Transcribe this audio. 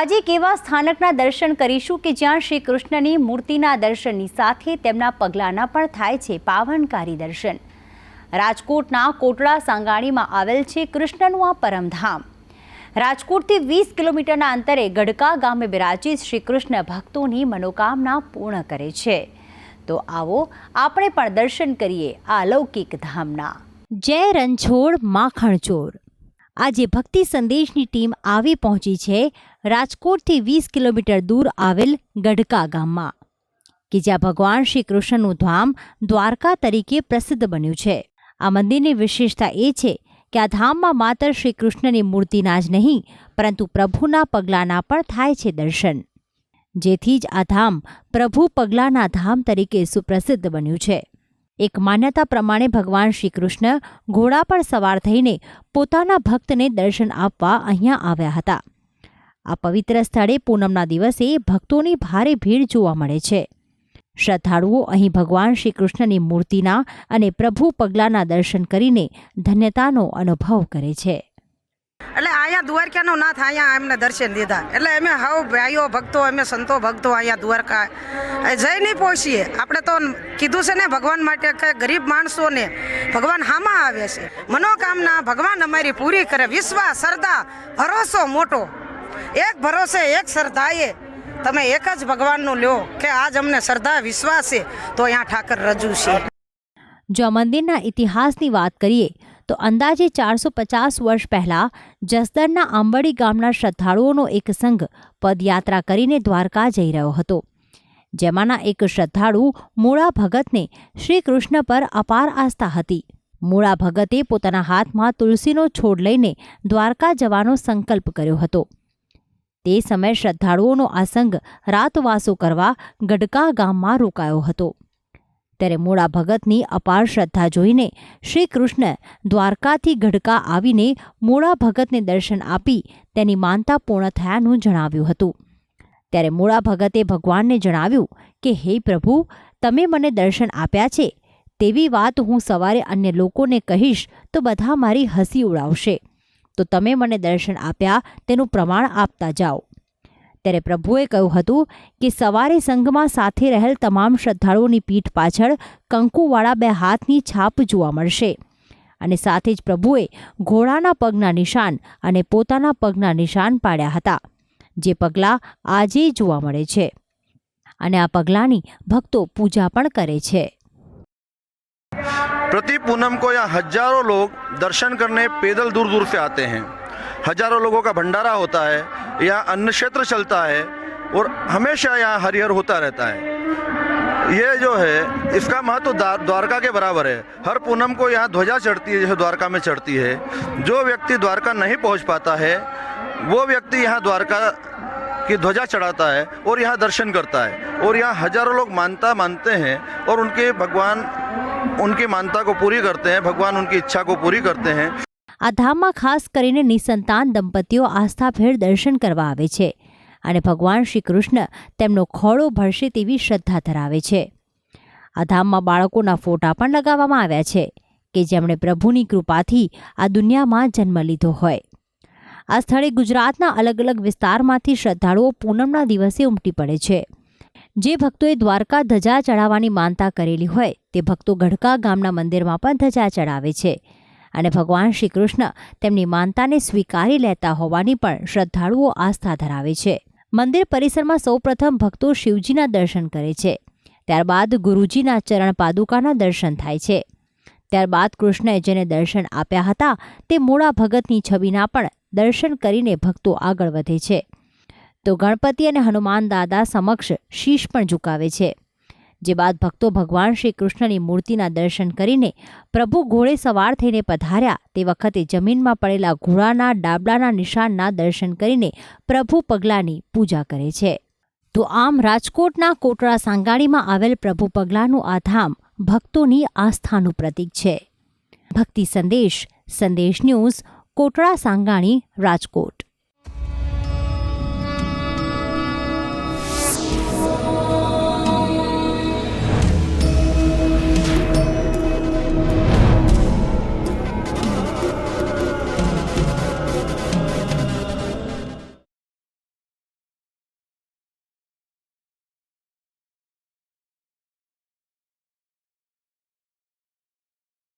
આજે એક એવા સ્થાનકના દર્શન કરીશું કે જ્યાં શ્રી કૃષ્ણની મૂર્તિના દર્શનની સાથે તેમના પગલાંના પણ થાય છે પાવનકારી દર્શન. રાજકોટના કોટડા સાંગાણીમાં આવેલ છે કૃષ્ણનું આ પરમધામ. રાજકોટથી વીસ કિલોમીટરના અંતરે ગઢકા ગામે બિરાજિત શ્રી કૃષ્ણ ભક્તોની મનોકામના પૂર્ણ કરે છે. તો આવો આપણે પણ દર્શન કરીએ આ અલૌકિક ધામના. જય રણછોડ, માખણચોર. આજે ભક્તિ સંદેશની ટીમ આવી પહોંચી છે. રાજકોટથી વીસ કિલોમીટર દૂર આવેલ ગઢકા ગામમાં. કે જ્યાં ભગવાન શ્રી કૃષ્ણનું ધામ દ્વારકા તરીકે પ્રસિદ્ધ બન્યું છે. આ મંદિરની વિશેષતા એ છે કે આ ધામમાં માત્ર શ્રી કૃષ્ણની મૂર્તિના જ નહીં, પરંતુ પ્રભુના પગલાંના પણ થાય છે દર્શન. જેથી જ આ ધામ પ્રભુ પગલાંના ધામ તરીકે સુપ્રસિદ્ધ બન્યું છે. એક માન્યતા પ્રમાણે ભગવાન શ્રી કૃષ્ણ ઘોડા પર સવાર થઈને પોતાના ભક્તને દર્શન આપવા અહીંયા આવ્યા હતા. આ પવિત્ર સ્થળે પૂનમના દિવસે ભક્તોની ભારે ભીડ જોવા મળે છે. શ્રદ્ધાળુઓ અહીં ભગવાન શ્રી કૃષ્ણની મૂર્તિના અને પ્રભુ પગલાંના દર્શન કરીને ધન્યતાનો અનુભવ કરે છે. એટલે અહીંયા દ્વારકાનો નાથ અહીંયા એમને દર્શન દીધા. એટલે અમે હવ ભાઈઓ ભક્તો, અમે સંતો ભક્તો અહીંયા દ્વારકા જઈ નહીં પહોંચીએ. આપણે તો કીધું છે ને, ભગવાન માટે કે ગરીબ માણસોને ભગવાન હામાં આવે છે. મનોકામના ભગવાન અમારી પૂરી કરે. વિશ્વાસ, શ્રદ્ધા, ભરોસો મોટો. એક ભરોસે, એક શ્રદ્ધાએ તમે એક જ ભગવાનનું લ્યો કે આજ અમને શ્રદ્ધા, વિશ્વાસ છે, તો અહીંયા ઠાકર રજૂ છે. જો મંદિરના ઇતિહાસની વાત કરીએ તો અંદાજે ચારસો પચાસ વર્ષ પહેલાં જસદણના આંબડી ગામના શ્રદ્ધાળુઓનો એક સંઘ પદયાત્રા કરીને દ્વારકા જઈ રહ્યો હતો. જેમાંના એક શ્રદ્ધાળુ મૂળા ભગતને શ્રી કૃષ્ણ પર અપાર આસ્થા હતી. મૂળા ભગતે પોતાના હાથમાં તુલસીનો છોડ લઈને દ્વારકા જવાનો સંકલ્પ કર્યો હતો. તે સમયે શ્રદ્ધાળુઓનો આ સંઘ રાતવાસો કરવા ગડકા ગામમાં રોકાયો હતો. ત્યારે મૂળા ભગતની અપાર શ્રદ્ધા જોઈને શ્રી કૃષ્ણ દ્વારકાથી ગઢકા આવીને મૂળા ભગતને દર્શન આપી તેની માનતા પૂર્ણ થયાનું જણાવ્યું હતું. ત્યારે મૂળા ભગતે ભગવાનને જણાવ્યું કે, હે પ્રભુ, તમે મને દર્શન આપ્યા છે. તેવી વાત હું સવારે અન્ય લોકોને કહીશ તો બધા મારી હસી ઉડાવશે. તો તમે મને દર્શન આપ્યા તેનું પ્રમાણ આપતા જાઓ. ત્યારે પ્રભુએ કહ્યું હતું કે સવારે સંઘમાં સાથે રહેલ તમામ શ્રદ્ધાળુઓની પીઠ પાછળ કંકુવાળા બે હાથની છાપ જોવા મળશે અને સાથે જ પ્રભુએ ઘોડાના પગના નિશાન અને પોતાના પગના નિશાન પાડ્યા હતા જે પગલાં આજે જોવા મળે છે અને આ પગલાંની ભક્તો પૂજા પણ કરે છે प्रति पूनम को यहाँ हजारों लोग दर्शन करने पैदल दूर दूर से आते हैं हजारों लोगों का भंडारा होता है यहाँ अन्न क्षेत्र चलता है और हमेशा यहाँ हरिहर होता रहता है। ये जो है, इसका महत्व द्वार- द्वारका के बराबर है। हर पूनम को यहाँ ध्वजा चढ़ती है, जैसे द्वारका में चढ़ती है। जो व्यक्ति द्वारका नहीं पहुँच पाता है, वो व्यक्ति यहाँ द्वारका की ध्वजा चढ़ाता है और यहाँ दर्शन करता है। और यहाँ हज़ारों लोग मानता मानते हैं और उनके भगवान, उनकी मानता को पूरी करते हैं, भगवान उनकी इच्छा को पूरी करते हैं। આ ધામમાં ખાસ કરીને નિસંતાન દંપતીઓ આસ્થાભેર દર્શન કરવા આવે છે અને ભગવાન શ્રી કૃષ્ણ તેમનો ખોળો ભરશે તેવી શ્રદ્ધા ધરાવે છે. આ ધામમાં બાળકોના ફોટા પણ લગાવવામાં આવ્યા છે કે જેમણે પ્રભુની કૃપાથી આ દુનિયામાં જન્મ લીધો હોય. આ સ્થળે ગુજરાતના અલગ અલગ વિસ્તારમાંથી શ્રદ્ધાળુઓ પૂનમના દિવસે ઉમટી પડે છે. જે ભક્તોએ દ્વારકા ધજા ચડાવવાની માનતા કરેલી હોય તે ભક્તો ગઢકા ગામના મંદિરમાં પણ ધજા ચડાવે છે. અને ભગવાન શ્રી કૃષ્ણ તેમની માનતાને સ્વીકારી લેતા હોવાની પણ શ્રદ્ધાળુઓ આસ્થા ધરાવે છે. મંદિર પરિસરમાં સૌપ્રથમ ભક્તો શિવજીના દર્શન કરે છે. ત્યારબાદ ગુરુજીના ચરણ પાદુકાના દર્શન થાય છે. ત્યારબાદ કૃષ્ણએ જેને દર્શન આપ્યા હતા તે મૂળા ભગતની છબીના પણ દર્શન કરીને ભક્તો આગળ વધે છે. તો ગણપતિ અને હનુમાન દાદા સમક્ષ શીશ પણ ઝુકાવે છે. જે બાદ ભક્તો ભગવાન શ્રી કૃષ્ણની મૂર્તિના દર્શન કરીને પ્રભુ ઘોડે સવાર થઈને પધાર્યા. તે વખતે જમીનમાં પડેલા ઘોડાના, ડાબડાના નિશાનના દર્શન કરીને પ્રભુ પગલાની પૂજા કરે છે. તો આમ રાજકોટના કોટડા સાંગાણીમાં આવેલ પ્રભુ પગલાનું આ ધામ ભક્તોની આસ્થાનું પ્રતીક છે. ભક્તિ સંદેશ સંદેશ ન્યૂઝ, કોટડા સાંગાણી, રાજકોટ.